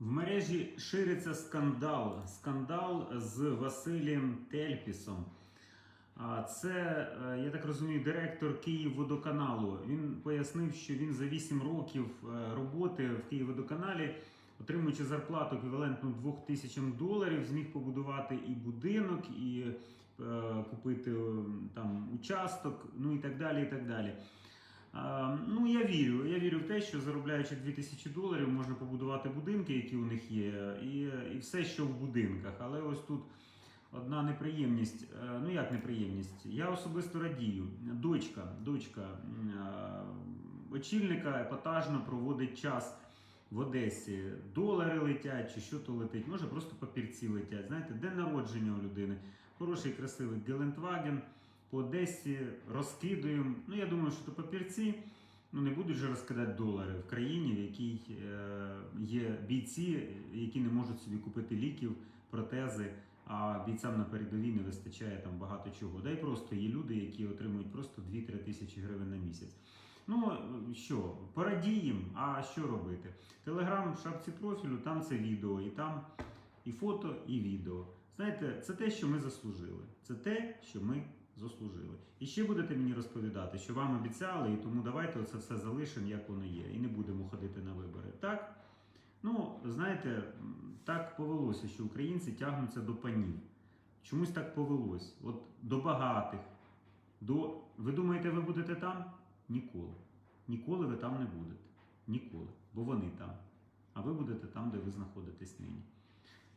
В мережі шириться скандал. Скандал з Василієм Тельпісом. Це, е, я так розумію, директор Київводоканалу. Він пояснив, що він за 8 років е, роботи в Київводоканалі, отримуючи зарплату еквівалентну 2 тисячам доларів, зміг побудувати і будинок, і е, купити там участок, ну і так далі. і так далі. Ну, я вірю. Я вірю в те, що заробляючи 2000 доларів, можна побудувати будинки, які у них є, і, і все, що в будинках. Але ось тут одна неприємність. Е, Ну як неприємність? Я особисто радію. Дочка, дочка очільника епатажно проводить час. В Одесі долари летять, чи що то летить, може просто папірці летять. Знаєте, день народження у людини. Хороший, красивий Гелендваген по Одесі розкидуємо. Ну, я думаю, що то папірці ну, не будуть же розкидати долари в країні, в якій е, є бійці, які не можуть собі купити ліків, протези. А бійцям на передовій не вистачає там багато чого. Да й просто є люди, які отримують просто 2-3 тисячі гривень на місяць. Ну що, порадіємо, а що робити? Телеграм в шапці профілю, там це відео, і там і фото, і відео. Знаєте, це те, що ми заслужили. Це те, що ми заслужили. І ще будете мені розповідати, що вам обіцяли, і тому давайте оце все залишимо, як воно є, і не будемо ходити на вибори. Так? Ну, знаєте, так повелося, що українці тягнуться до панів. Чомусь так повелось. От до багатих. До... Ви думаєте, ви будете там? Ніколи. Ніколи ви там не будете. Ніколи. Бо вони там. А ви будете там, де ви знаходитесь нині.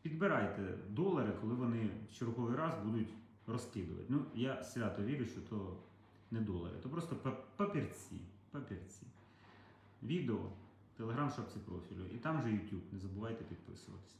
Підбирайте долари, коли вони в черговий раз будуть розкидувати. Ну, я свято вірю, що то не долари, то просто папірці. папірці. Відео, телеграм шапці профілю. І там же YouTube. Не забувайте підписуватись.